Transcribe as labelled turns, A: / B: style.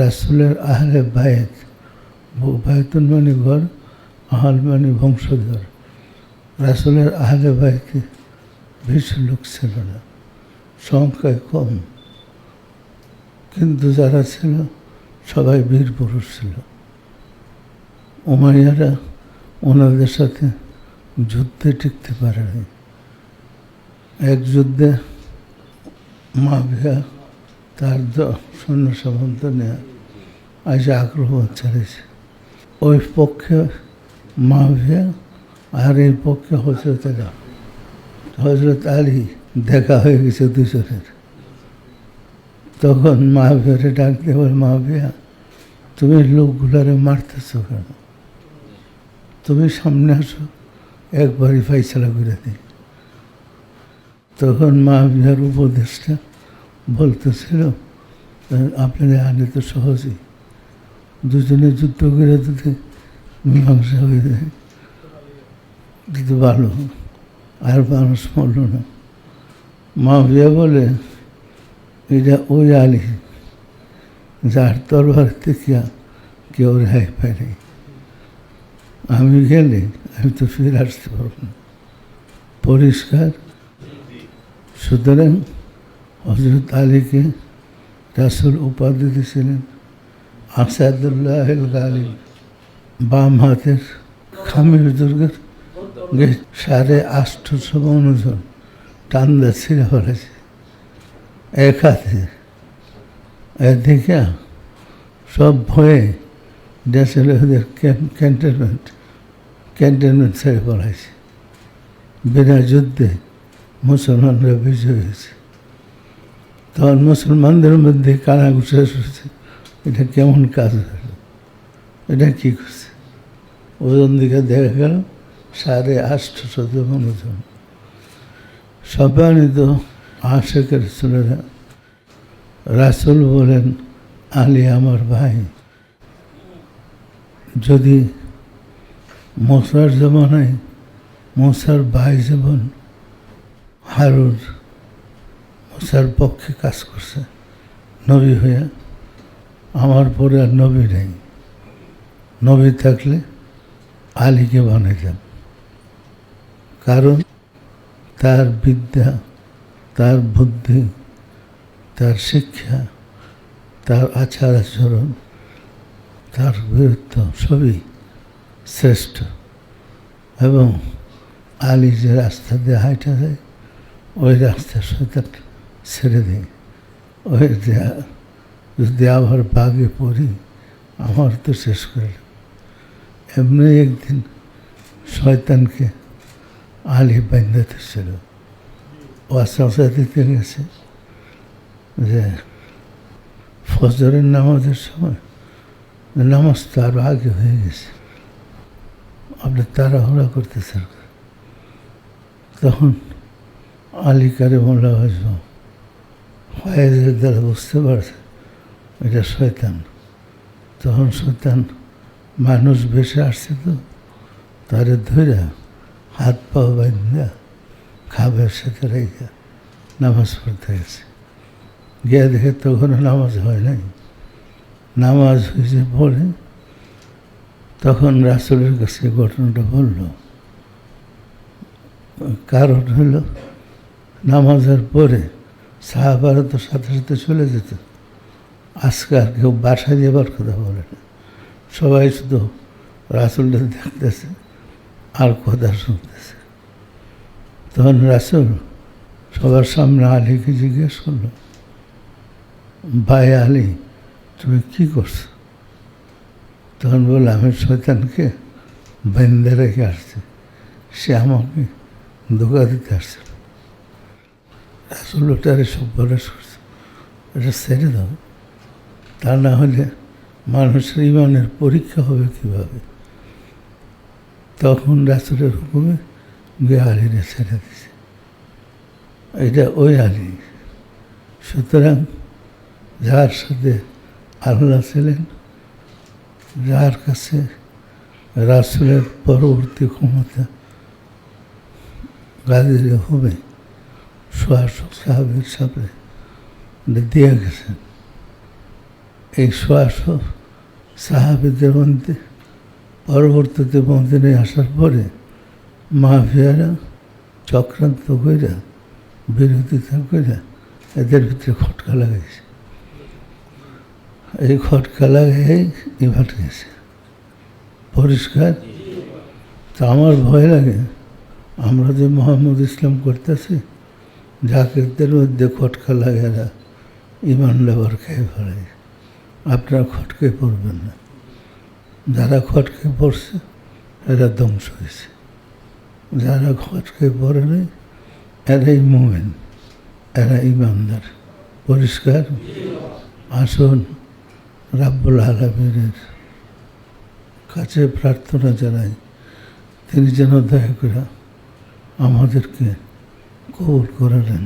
A: রাসুলের আহলে বায়েত বায়তুল মানে ঘর, আহল মানে বংশধর। রাসুলের আহলে বায়েতে বেশি লোক ছিল না, সংখ্যায় কম। কিন্তু যারা ছিল, সবাই বীর পুরুষ ছিল। ওমাইয়ারা ওনাদের সাথে যুদ্ধে টিকতে পারেনি। এক যুদ্ধে মাভিয়া তার সৈন্য সামন্ত নেয়া আজ আগ্রহ চালিয়েছে ওই পক্ষে মাভিয়া আর এই পক্ষে হজরত আলী হজরত আলী দেখা হয়ে গেছে দুজনের। তখন মাহবিয়ারে ডাক দিয়ে বলে মাহবিয়া তুমি লোকগুলারে মারতেছ কেন? তুমি সামনে আসো, একবারই ফাইসলা করে দিই। তখন মাহবিয়ার উপদেশটা বলতেছিল আপনাদের আনে তো সহজেই। দুজনে যুদ্ধ করে দিতে মীমাংসা হয়ে যায় কিন্তু ভালো আর মানুষ মরল না। মাহবিয়া বলে, এটা ওই আলী, যার তরবার থেকে কেউ রেহাই পায়নি আমি গেলে আমি তো ফিরে আসতে পারব না। পরিষ্কার? সুতরাং হজরত আলীকে রাসুল উপাধি দিয়েছিলেন। আসাদুল্লাহ গালিব বাম হাতের খামির দুর্গের সাড়ে আটশোশো অনুজন টান্দা ছিঁড়ে ফেলেছে এক হাতে এদিকে সব ভয়ে দেশের ওদের ক্যান্টনমেন্ট ক্যান্টনমেন্ট ছেড়ে পড়াইছে বিনা যুদ্ধে মুসলমানরা বিজয় হয়েছে। তখন মুসলমানদের মধ্যে কানাঘুষা শুরুছে এটা কেমন কাজ হলো? এটা কী করছে? ওজন দিকে দেখা গেল, সাড়ে আটশো অনুজন সম্মানিত আশেকের ছেলেরা, রাসুল বলেন, আলী আমার ভাই, যদি মশার জমানায় মশার ভাই যেমন হারুর মশার পক্ষে কাজ করছে। নবী হয়ে আমার পরে আর নবী নেই। নবী থাকলে আলীকে বানাইতাম কারণ তার বিদ্যা, তার বুদ্ধি, তার শিক্ষা, তার আচার আচরণ, তার বীরত্ব সবই শ্রেষ্ঠ। এবং আলী যে রাস্তা দিয়ে হাইটা যায় ওই রাস্তা সৈতান ছেড়ে দেয় ওই যদি আবার বাগে পড়ি, আমার তো শেষ করে এমনি একদিন শয়তানকে আলি বান্ধাতে ছিল। ওয়াসা দিতে গেছে যে, ফজরের নামাজের সময় নামাজ তো আরও আগে হয়ে গেছে। আপনি তাড়াহুড়া করতেছেন। তখন আলী কারে মোল্লা হয়েছিল ফয়েজের দ্বারা বুঝতে পারছে। এটা শয়তান। তখন শয়তান মানুষ বেশি আসছে তো, তারে ধরে হাত পা বান্ধা খাবার সাথে রেখে নামাজ পড়তে গেছে। গিয়ে দেখে তখন নামাজ হয় নাই। নামাজ হয়েছে পড়ে তখন রাসুলের কাছে ঘটনাটা বলল, কারণ হলো নামাজের পরে সাহাবারা তো সাথে সাথে চলে যেত। আজকে আর কেউ বাসায় যাবার কথা বলে না। সবাই শুধু রাসুলটা দেখতেছে, আর কথা শুনতেছে। তখন রাসুল সবার সামনে আলীকে জিজ্ঞেস করল, ভাই আলী, তুমি কি করছ? তখন বলল, আমি শৈতানকে বেঁধে রেখে আসছি। সে আমাকে ধোকা দিতে আসছিল সব বলে করছে এটা ছেড়ে দাও। তা না হলে মানুষের ইমানের পরীক্ষা হবে কীভাবে? তখন রাসুলের হুকুমে গিয়ে আলীরে ছেড়ে দিছে। এটা ওই আলী সুতরাং যার সাথে আল্লাহ ছিলেন, যার কাছে রাসুলের পরবর্তী ক্ষমতা গাদির হবে সোয়াশক সাহাবের সাথে দিয়ে গেছেন। এই শ্বাস সাহাবিদের মধ্যে পরবর্তীতে মদিনে আসার পরে মাফিয়ারা চক্রান্ত কইরা, বিরোধিতা কইরা এদের ভিতরে খটকা লাগাইছে। এই খটকা লাগাই ইভাট গেছে। পরিষ্কার? তা আমার ভয় লাগে। আমরা যে মোহাম্মদ ইসলাম করতেছি জাকিরদের মধ্যে খটকা লাগেরা ইমান লেবার খেয়ে ফেলে। আপনারা খটকে পড়বেন না। যারা খটকে পড়ছে, এরা ধ্বংস হয়েছে। যারা খটকে পড়ে নেই, এরাই মোমেন, এরা ইমানদার। পরিষ্কার? আসুন, রাব্বুল আলমিনের কাছে প্রার্থনা জানাই। তিনি যেন দয়া করে আমাদেরকে কবুল করে নেন